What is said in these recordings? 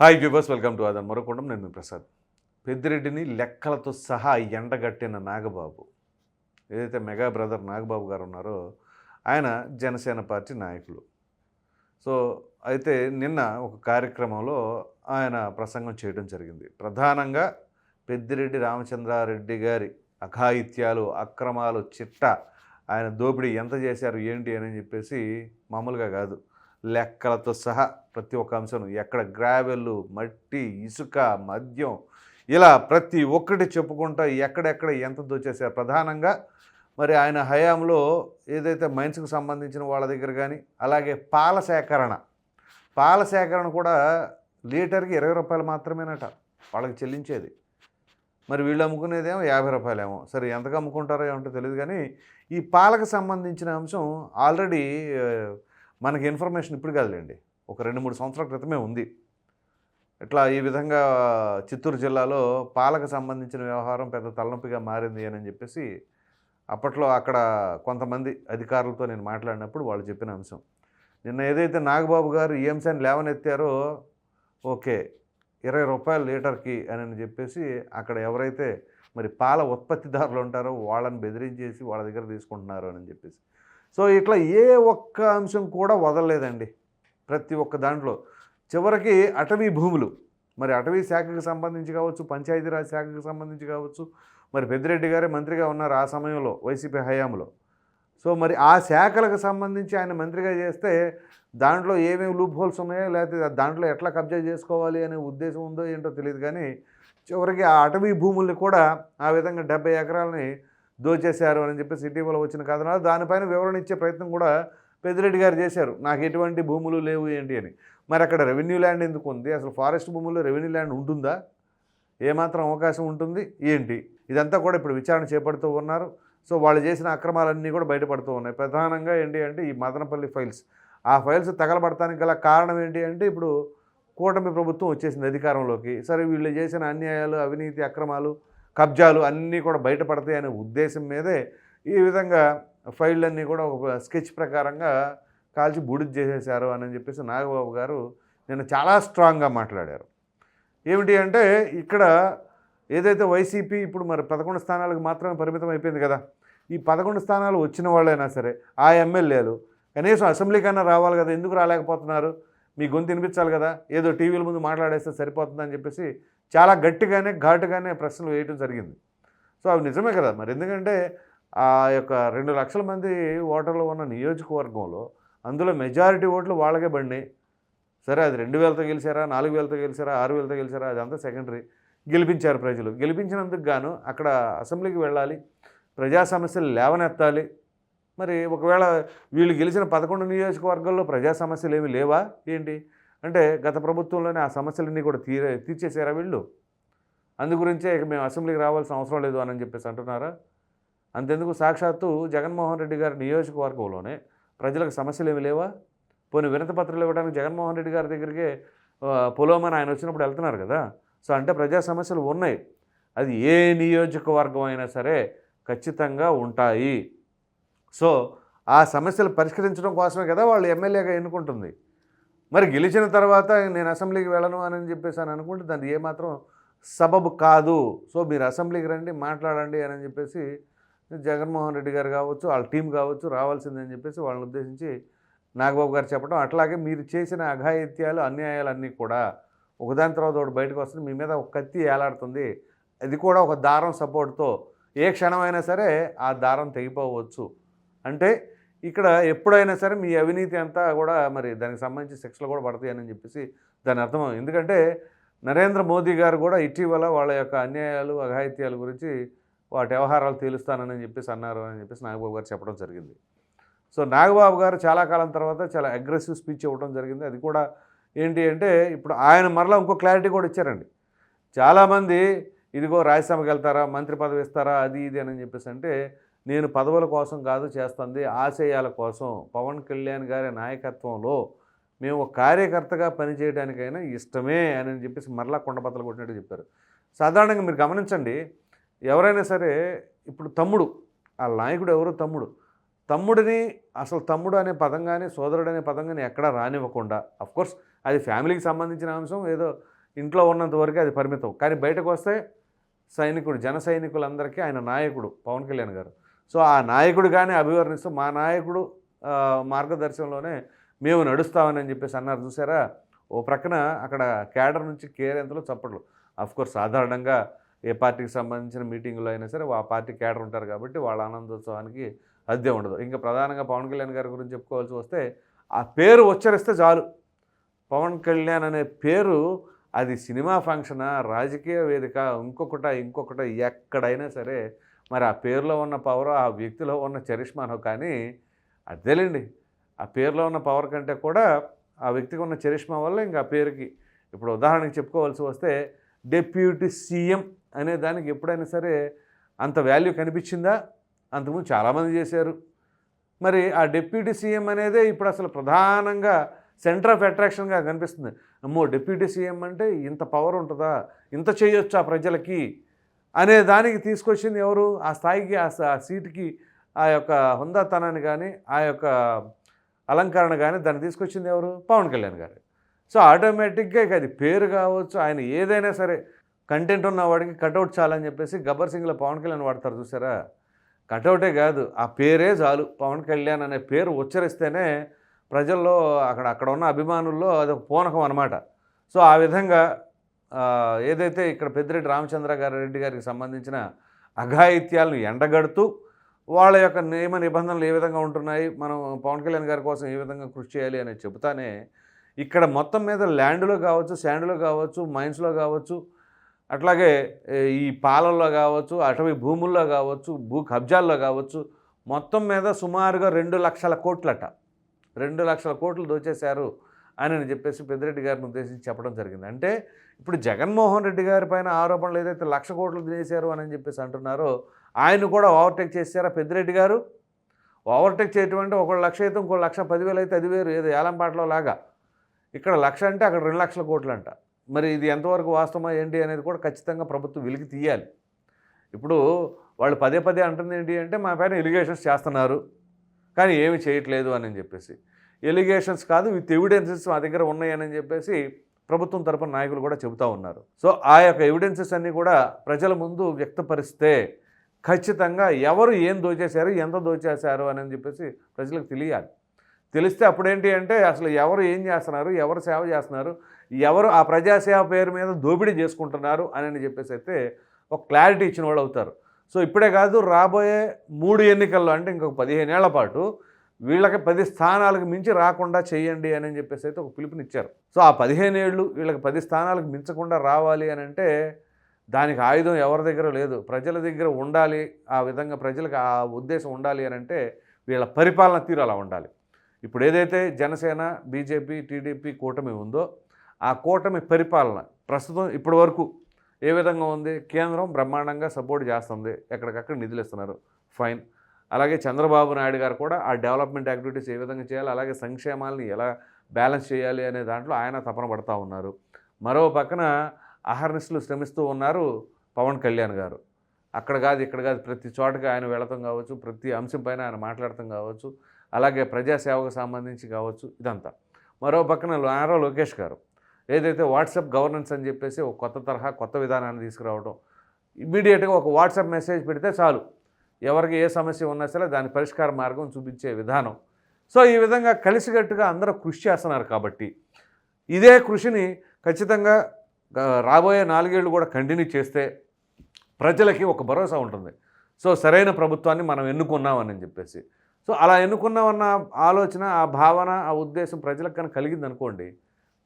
Hi viewers welcome to ఆదాన్ మరొకడం. నేను మీ ప్రసాద్. పెద్దిరెడ్డిని లెక్కలతో సహా ఎండగట్టిన నాగబాబు. ఏదైతే మెగా బ్రదర్ నాగబాబు గారు ఉన్నారో ఆయన జనసేన పార్టీ నాయకులు. సో అయితే నిన్న ఒక కార్యక్రమంలో ఆయన ప్రసంగం చేయడం జరిగింది. ప్రధానంగా పెద్దిరెడ్డి రామచంద్రారెడ్డి గారి అఘాయిత్యాలు అక్రమాలు చిట్ట ఆయన దోపిడీ ఎంత చేశారు ఏంటి అని చెప్పేసి మామూలుగా కాదు. లెక్కలతో సహా ప్రతి ఒక్క అంశం ఎక్కడ గ్రావెల్ మట్టి ఇసుక మద్యం ఇలా ప్రతి ఒక్కటి చెప్పుకుంటా ఎక్కడెక్కడ ఎంత దోచేశారు. ప్రధానంగా మరి ఆయన హయాంలో ఏదైతే మైన్స్కి సంబంధించిన వాళ్ళ దగ్గర కానీ అలాగే పాల సేకరణ. పాల సేకరణ కూడా లీటర్కి ఇరవై రూపాయలు మాత్రమేనట వాళ్ళకి చెల్లించేది. మరి వీళ్ళు అమ్ముకునేదేమో యాభై రూపాయలేమో. సరే ఎంతకు అమ్ముకుంటారో ఏమంటో తెలియదు కానీ ఈ పాలకు సంబంధించిన అంశం ఆల్రెడీ మనకి ఇన్ఫర్మేషన్ ఇప్పుడు కాదులేండి. ఒక రెండు మూడు సంవత్సరాల క్రితమే ఉంది. ఇట్లా ఈ విధంగా చిత్తూరు జిల్లాలో పాలకు సంబంధించిన వ్యవహారం పెద్ద తలనొప్పిగా మారింది అని చెప్పేసి అప్పట్లో అక్కడ కొంతమంది అధికారులతో నేను మాట్లాడినప్పుడు వాళ్ళు చెప్పిన అంశం. నిన్న ఏదైతే నాగబాబు గారు ఈ అంశాన్ని లేవనెత్తారో ఓకే ఇరవై రూపాయలు లీటర్కి అని చెప్పేసి అక్కడ ఎవరైతే మరి పాల ఉత్పత్తిదారులు ఉంటారో వాళ్ళని బెదిరించేసి వాళ్ళ దగ్గర తీసుకుంటున్నారు అని చెప్పేసి. సో ఇట్లా ఏ ఒక్క అంశం కూడా వదలలేదండి ప్రతి ఒక్క దాంట్లో. చివరికి అటవీ భూములు. మరి అటవీ శాఖకు సంబంధించి కావచ్చు పంచాయతీరాజ్ శాఖకు సంబంధించి కావచ్చు మరి పెద్దిరెడ్డి గారే మంత్రిగా ఉన్నారు ఆ సమయంలో వైసీపీ హయాంలో. సో మరి ఆ శాఖలకు సంబంధించి ఆయన మంత్రిగా చేస్తే దాంట్లో ఏమేమి లూప్ హోల్స్ ఉన్నాయో లేకపోతే దాంట్లో ఎట్లా కబ్జా చేసుకోవాలి అనే ఉద్దేశం ఉందో ఏంటో తెలియదు కానీ చివరికి ఆ అటవీ భూముల్ని కూడా ఆ విధంగా డెబ్బై ఎకరాలని దోచేశారు అని చెప్పేసి ఇటీవల వచ్చిన కథనాలు దానిపైన వివరణ ఇచ్చే ప్రయత్నం కూడా పెద్దిరెడ్డి గారు చేశారు. నాకు ఎటువంటి భూములు లేవు ఏంటి అని. మరి అక్కడ రెవెన్యూ ల్యాండ్ ఎందుకు ఉంది? అసలు ఫారెస్ట్ భూముల్లో రెవెన్యూ ల్యాండ్ ఉంటుందా? ఏమాత్రం అవకాశం ఉంటుంది? ఏంటి? ఇదంతా కూడా ఇప్పుడు విచారణ చేపడుతూ ఉన్నారు. సో వాళ్ళు చేసిన అక్రమాలన్నీ కూడా బయటపడుతూ ఉన్నాయి. ప్రధానంగా ఏంటి అంటే ఈ మదనపల్లి ఫైల్స్. ఆ ఫైల్స్ తగలబడటానికి గల కారణం ఏంటి అంటే ఇప్పుడు కూటమి ప్రభుత్వం వచ్చేసింది అధికారంలోకి. సరే వీళ్ళు చేసిన అన్యాయాలు అవినీతి అక్రమాలు కబ్జాలు అన్నీ కూడా బయటపడతాయి అనే ఉద్దేశం మీదే ఈ విధంగా ఫైళ్ళన్నీ కూడా ఒక స్కెచ్ ప్రకారంగా కాల్చి బూడిద చేసేశారు అని చెప్పేసి నాగబాబు గారు నేను చాలా స్ట్రాంగ్గా మాట్లాడారు. ఏమిటి అంటే ఇక్కడ ఏదైతే వైసీపీ ఇప్పుడు మరి పదకొండు స్థానాలకు మాత్రమే పరిమితం అయిపోయింది కదా ఈ పదకొండు స్థానాలు వచ్చిన వాళ్ళైనా సరే ఆ ఎమ్మెల్యేలు కనీసం అసెంబ్లీకైనా రావాలి కదా ఎందుకు రాలేకపోతున్నారు? మీ గొంతు వినిపించాలి కదా ఏదో టీవీల ముందు మాట్లాడేస్తే సరిపోతుందని చెప్పేసి చాలా గట్టిగానే ఘాటుగానే ప్రశ్నలు వేయటం జరిగింది. సో అవి నిజమే కదా మరి. ఎందుకంటే ఆ యొక్క రెండు లక్షల మంది ఓటర్లు ఉన్న నియోజకవర్గంలో అందులో మెజారిటీ ఓట్లు వాళ్ళకే బండి సరే అది రెండు వేలతో గెలిచారా నాలుగు వేలతో గెలిచారా ఆరు వేలతో గెలిచారా అదంతా సెకండరీ. గెలిపించారు ప్రజలు. గెలిపించినందుకు గాను అక్కడ అసెంబ్లీకి వెళ్ళాలి ప్రజా సమస్యలు లేవనెత్తాలి. మరి ఒకవేళ వీళ్ళు గెలిచిన పదకొండు నియోజకవర్గాల్లో ప్రజా సమస్యలు ఏమి లేవా? ఏంటి? అంటే గత ప్రభుత్వంలోనే ఆ సమస్యలన్నీ కూడా తీరే తీర్చేసారా వీళ్ళు? అందుగురించే ఇక మేము అసెంబ్లీకి రావాల్సిన అవసరం లేదు అని చెప్పేసి అంటున్నారా? అంతెందుకు? సాక్షాత్తు జగన్మోహన్ రెడ్డి గారి నియోజకవర్గంలోనే ప్రజలకు సమస్యలు ఏమి లేవా? పోనీ వినతి పత్రాలు ఇవ్వడానికి జగన్మోహన్ రెడ్డి గారి దగ్గరికి పొలోమని ఆయన వచ్చినప్పుడు వెళ్తున్నారు కదా? సో అంటే ప్రజా సమస్యలు ఉన్నాయి. అది ఏ నియోజకవర్గం అయినా సరే ఖచ్చితంగా ఉంటాయి. సో ఆ సమస్యలు పరిష్కరించడం కోసమే కదా వాళ్ళు ఎమ్మెల్యేగా ఎన్నుకుంటుంది? మరి గెలిచిన తర్వాత నేను అసెంబ్లీకి వెళ్ళను అని చెప్పేసి అని అనుకుంటే దాన్ని ఏమాత్రం సబబు కాదు. సో మీరు అసెంబ్లీకి రండి మాట్లాడండి అని చెప్పేసి జగన్మోహన్ రెడ్డి గారు కావచ్చు వాళ్ళ టీం కావచ్చు రావాల్సిందని చెప్పేసి వాళ్ళని ఉద్దేశించి నాగబాబు గారు చెప్పడం అట్లాగే మీరు చేసిన అఘాయిత్యాలు అన్యాయాలన్నీ కూడా ఒకదాని తర్వాత ఒకటి బయటకు వస్తుంది. మీ మీద ఒక కత్తి ఏలాడుతుంది. అది కూడా ఒక దారం సపోర్ట్తో ఏ క్షణమైనా సరే ఆ దారం తెగిపోవచ్చు. అంటే ఇక్కడ ఎప్పుడైనా సరే మీ అవినీతి అంతా కూడా మరి దానికి సంబంధించి శిక్షలు కూడా పడతాయని చెప్పేసి దాని అర్థం ఎందుకంటే నరేంద్ర మోదీ గారు కూడా ఇటీవల వాళ్ళ యొక్క అన్యాయాలు అఘాయిత్యాల గురించి వాటి వ్యవహారాలు తేలుస్తానని చెప్పేసి అన్నారు అని చెప్పేసి నాగబాబు గారు చెప్పడం జరిగింది. సో నాగబాబు గారు చాలా కాలం తర్వాత చాలా అగ్రెసివ్ స్పీచ్ ఇవ్వడం జరిగింది. అది కూడా ఏంటి అంటే ఇప్పుడు ఆయన మరలా ఇంకో క్లారిటీ కూడా ఇచ్చారండి. చాలామంది ఇదిగో రాజ్యసభకి వెళ్తారా మంత్రి పదవి ఇస్తారా అది ఇది అని చెప్పేసి అంటే నేను పదవుల కోసం కాదు చేస్తుంది. ఆశయాల కోసం. పవన్ కళ్యాణ్ గారి నాయకత్వంలో మేము ఒక కార్యకర్తగా పనిచేయడానికైనా ఇష్టమే అని చెప్పేసి మరలా కొండబద్దలు కొట్టినట్టు చెప్పారు. సాధారణంగా మీరు గమనించండి ఎవరైనా సరే ఇప్పుడు తమ్ముడు ఆ నాయకుడు ఎవరు? తమ్ముడు. తమ్ముడిని అసలు తమ్ముడు అనే పదం కానీ సోదరుడు అనే పదం కానీ ఎక్కడా రానివ్వకుండా అఫ్కోర్స్ అది ఫ్యామిలీకి సంబంధించిన అంశం ఏదో ఇంట్లో ఉన్నంత వరకే అది పరిమితం. కానీ బయటకు వస్తే సైనికుడు జన సైనికులందరికీ ఆయన నాయకుడు పవన్ కళ్యాణ్ గారు. సో ఆ నాయకుడు కానీ అభివర్ణిస్తూ మా నాయకుడు మార్గదర్శనంలోనే మేము నడుస్తామని అని చెప్పేసి అన్నారు. చూసారా? ఓ ప్రక్కన అక్కడ క్యాడర్ నుంచి కేరేంతలో చప్పట్లు. కోర్స్ సాధారణంగా ఏ పార్టీకి సంబంధించిన మీటింగులో అయినా సరే ఆ పార్టీ క్యాడర్ ఉంటారు కాబట్టి వాళ్ళ ఆనందోత్సవానికి అద్దె ఉండదు. ఇంకా ప్రధానంగా పవన్ కళ్యాణ్ గారి గురించి చెప్పుకోవాల్సి వస్తే ఆ పేరు ఉచ్చరిస్తే చాలు. పవన్ కళ్యాణ్ అనే పేరు అది సినిమా ఫంక్షనా రాజకీయ వేదిక ఇంకొకట ఇంకొకట ఎక్కడైనా సరే మరి ఆ పేరులో ఉన్న పవర్ ఆ వ్యక్తిలో ఉన్న చరిష్మానో కానీ అదేలేండి. ఆ పేరులో ఉన్న పవర్ కంటే కూడా ఆ వ్యక్తికి ఉన్న చరిష్మా వల్ల ఇంకా ఆ పేరుకి ఇప్పుడు ఉదాహరణకి చెప్పుకోవాల్సి వస్తే డెప్యూటీ సీఎం అనే దానికి ఎప్పుడైనా సరే అంత వాల్యూ కనిపించిందా? అంతకుముందు చాలామంది చేశారు. మరి ఆ డెప్యూటీ సీఎం అనేదే ఇప్పుడు అసలు ప్రధానంగా సెంటర్ ఆఫ్ అట్రాక్షన్గా కనిపిస్తుంది. అమ్మో డిప్యూటీ సీఎం అంటే ఇంత పవర్ ఉంటుందా? ఇంత చేయొచ్చు ఆ ప్రజలకి? అనే దానికి తీసుకొచ్చింది ఎవరు? ఆ స్థాయికి ఆ ఆ సీటుకి ఆ యొక్క హుందాతనాన్ని కానీ ఆ యొక్క అలంకరణ కానీ దాన్ని తీసుకొచ్చింది ఎవరు? పవన్ కళ్యాణ్ గారు. సో ఆటోమేటిక్గా ఇక అది పేరు కావచ్చు ఆయన ఏదైనా సరే కంటెంట్ ఉన్నవాడికి కటౌట్ చాలని చెప్పేసి గబ్బర్ సింగ్లో పవన్ కళ్యాణ్ వాడతారు చూసారా? కటౌటే కాదు ఆ పేరే చాలు. పవన్ కళ్యాణ్ అనే పేరు ఉచ్చరిస్తేనే ప్రజల్లో అక్కడ అక్కడ ఉన్న అభిమానుల్లో అది పూనకం అనమాట సో ఆ విధంగా ఏదైతే ఇక్కడ పెద్దిరెడ్డి రామచంద్ర గారి రెడ్డి గారికి సంబంధించిన అఘాయిత్యాలను ఎండగడుతూ వాళ్ళ యొక్క నియమ నిబంధనలు ఏ విధంగా ఉంటున్నాయి మనం పవన్ కళ్యాణ్ గారి కోసం ఏ విధంగా కృషి చేయాలి అనేది చెబుతానే ఇక్కడ మొత్తం మీద ల్యాండ్లో కావచ్చు శాండ్లో కావచ్చు మైన్స్లో కావచ్చు అట్లాగే ఈ పాలల్లో కావచ్చు అటవీ భూముల్లో కావచ్చు భూ కబ్జాల్లో కావచ్చు మొత్తం మీద సుమారుగా రెండు లక్షల కోట్లట. రెండు లక్షల కోట్లు దోచేశారు అని అని చెప్పేసి పెద్దిరెడ్డి గారిని ఉద్దేశించి చెప్పడం జరిగింది. అంటే ఇప్పుడు జగన్మోహన్ రెడ్డి గారి పైన ఆరోపణలు ఏదైతే లక్ష కోట్లు చేశారు అని చెప్పేసి అంటున్నారో ఆయన కూడా ఓవర్టేక్ చేశారా పెద్దిరెడ్డి గారు? ఓవర్టేక్ చేయటం అంటే ఒక లక్ష అయితే ఇంకో లక్ష పదివేలు అయితే అది వేరు ఏదో ఏలంపాటలో లాగా. ఇక్కడ లక్ష అంటే అక్కడ రెండు లక్షల కోట్లు అంట మరి ఇది ఎంతవరకు వాస్తవమా ఏంటి అనేది కూడా ఖచ్చితంగా ప్రభుత్వం వెలికి తీయాలి. ఇప్పుడు వాళ్ళు పదే పదే అంటుంది ఏంటి అంటే మా పైన ఇరిగేషన్స్ చేస్తున్నారు. కానీ ఏమి చేయట్లేదు అని చెప్పేసి. ఎలిగేషన్స్ కాదు విత్ ఎవిడెన్సెస్ మా దగ్గర ఉన్నాయని చెప్పేసి ప్రభుత్వం తరపున నాయకులు కూడా చెబుతూ ఉన్నారు. సో ఆ యొక్క ఎవిడెన్సెస్ అన్నీ కూడా ప్రజల ముందు వ్యక్తపరిస్తే ఖచ్చితంగా ఎవరు ఏం దోచేశారు ఎంత దోచేశారు అని చెప్పేసి ప్రజలకు తెలియాలి. తెలిస్తే అప్పుడేంటి అంటే అసలు ఎవరు ఏం చేస్తున్నారు ఎవరు సేవ చేస్తున్నారు ఎవరు ఆ ప్రజాసేవ పేరు మీద దోపిడీ చేసుకుంటున్నారు అని చెప్పేసి అయితే ఒక క్లారిటీ ఇచ్చిన వాళ్ళు అవుతారు. సో ఇప్పుడే కాదు రాబోయే మూడు ఎన్నికల్లో అంటే ఇంకొక పదిహేను ఏళ్ళ పాటు వీళ్ళకి పది స్థానాలకు మించి రాకుండా చేయండి అని చెప్పేసి అయితే ఒక పిలుపునిచ్చారు. సో ఆ పదిహేను ఏళ్ళు వీళ్ళకి పది స్థానాలకు మించకుండా రావాలి అని అంటే దానికి ఆయుధం ఎవరి దగ్గర లేదు. ప్రజల దగ్గర ఉండాలి ఆ విధంగా ప్రజలకు ఆ ఉద్దేశం ఉండాలి అని అంటే వీళ్ళ పరిపాలన తీరు అలా ఉండాలి. ఇప్పుడు ఏదైతే జనసేన బీజేపీ టీడీపీ కూటమి ఉందో ఆ కూటమి పరిపాలన ప్రస్తుతం ఇప్పటి వరకు ఏ విధంగా ఉంది? కేంద్రం బ్రహ్మాండంగా సపోర్ట్ చేస్తుంది. ఎక్కడికక్కడ నిధులు ఇస్తున్నారు. ఫైన్. అలాగే చంద్రబాబు నాయుడు గారు కూడా ఆ డెవలప్మెంట్ యాక్టివిటీస్ ఏ విధంగా చేయాలి అలాగే సంక్షేమాలని ఎలా బ్యాలెన్స్ చేయాలి అనే దాంట్లో ఆయన తపన పడతా ఉన్నారు. మరో పక్కన అహర్నిస్లు శ్రమిస్తూ ఉన్నారు పవన్ కళ్యాణ్ గారు. అక్కడ కాదు ఇక్కడ కాదు ప్రతి చోటకి ఆయన వెళతం కావచ్చు ప్రతి అంశం పైన ఆయన మాట్లాడటం కావచ్చు అలాగే ప్రజాసేవకు సంబంధించి కావచ్చు ఇదంతా. మరో పక్కన నారా లోకేష్ గారు. ఏదైతే వాట్సాప్ గవర్నెన్స్ అని చెప్పేసి ఒక కొత్త తరహా కొత్త విధానాన్ని తీసుకురావడం ఇమ్మీడియట్గా ఒక వాట్సాప్ మెసేజ్ పెడితే చాలు. ఎవరికి ఏ సమస్య ఉన్నా సరే దాని పరిష్కార మార్గం చూపించే విధానం. సో ఈ విధంగా కలిసికట్టుగా అందరూ కృషి చేస్తున్నారు కాబట్టి ఇదే కృషిని ఖచ్చితంగా రాబోయే నాలుగేళ్ళు కూడా కంటిన్యూ చేస్తే ప్రజలకి ఒక భరోసా ఉంటుంది. సో సరైన ప్రభుత్వాన్ని మనం ఎన్నుకున్నామని చెప్పేసి. సో అలా ఎన్నుకున్నామన్న ఆలోచన ఆ భావన ఆ ఉద్దేశం ప్రజలకు కనుక కలిగింది అనుకోండి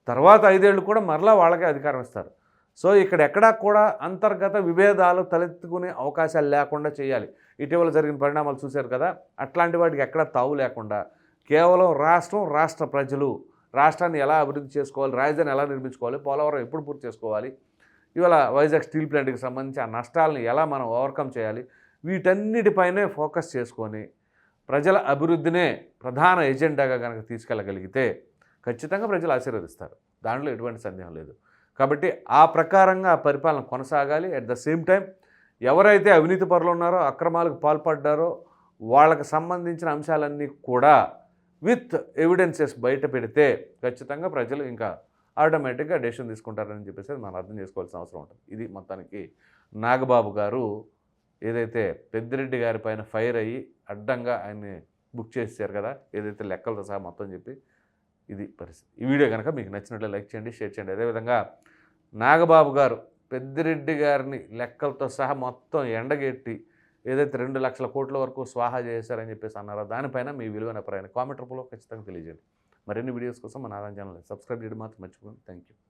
తర్వాత ఐదేళ్ళు కూడా మరలా వాళ్ళకే అధికారం ఇస్తారు. సో ఇక్కడ ఎక్కడా కూడా అంతర్గత విభేదాలు తలెత్తుకునే అవకాశాలు లేకుండా చేయాలి. ఇటీవల జరిగిన పరిణామాలు చూశారు కదా అట్లాంటి వాటికి ఎక్కడా తావు లేకుండా కేవలం రాష్ట్రం రాష్ట్ర ప్రజలు రాష్ట్రాన్ని ఎలా అభివృద్ధి చేసుకోవాలి రాజధాని ఎలా నిర్మించుకోవాలి పోలవరం ఎప్పుడు పూర్తి చేసుకోవాలి ఇవాళ వైజాగ్ స్టీల్ ప్లాంట్కి సంబంధించి ఆ నష్టాలను ఎలా మనం ఓవర్కమ్ చేయాలి వీటన్నిటిపైనే ఫోకస్ చేసుకొని ప్రజల అభివృద్ధినే ప్రధాన ఎజెండాగా కనుక తీసుకెళ్ళగలిగితే ఖచ్చితంగా ప్రజలు ఆశీర్వదిస్తారు. దాంట్లో ఎటువంటి సందేహం లేదు. కాబట్టి ఆ ప్రకారంగా ఆ పరిపాలన కొనసాగాలి. అట్ ద సేమ్ టైం ఎవరైతే అవినీతి పరులు ఉన్నారో అక్రమాలకు పాల్పడ్డారో వాళ్ళకి సంబంధించిన అంశాలన్నీ కూడా విత్ ఎవిడెన్సెస్ బయట పెడితే ఖచ్చితంగా ప్రజలు ఇంకా ఆటోమేటిక్గా డెసిషన్ తీసుకుంటారని చెప్పేసి మనం అర్థం చేసుకోవాల్సిన అవసరం ఉంటుంది. ఇది మొత్తానికి నాగబాబు గారు ఏదైతే పెద్దిరెడ్డి గారి పైన ఫైర్ అయ్యి అడ్డంగా ఆయన్ని బుక్ చేశారు కదా ఏదైతే లెక్కలతో సహా మొత్తం చెప్పి ఇది పరిస్థితి. ఈ వీడియో కనుక మీకు నచ్చినట్లు లైక్ చేయండి షేర్ చేయండి. అదేవిధంగా నాగబాబు గారు పెద్దిరెడ్డి గారిని లెక్కలతో సహా మొత్తం ఎండగెట్టి ఏదైతే రెండు లక్షల కోట్ల వరకు స్వాహా చేశారని చెప్పేసి అన్నారో దానిపైన మీ విలువైన అభిప్రాయాన్ని కామెంట్ రూపంలో ఖచ్చితంగా తెలియజేయండి. మరిన్ని వీడియోస్ కోసం మన ఆదాయం ఛానల్ సబ్స్క్రైబ్ చేయడం మాత్రం మర్చిపోండి థ్యాంక్ యూ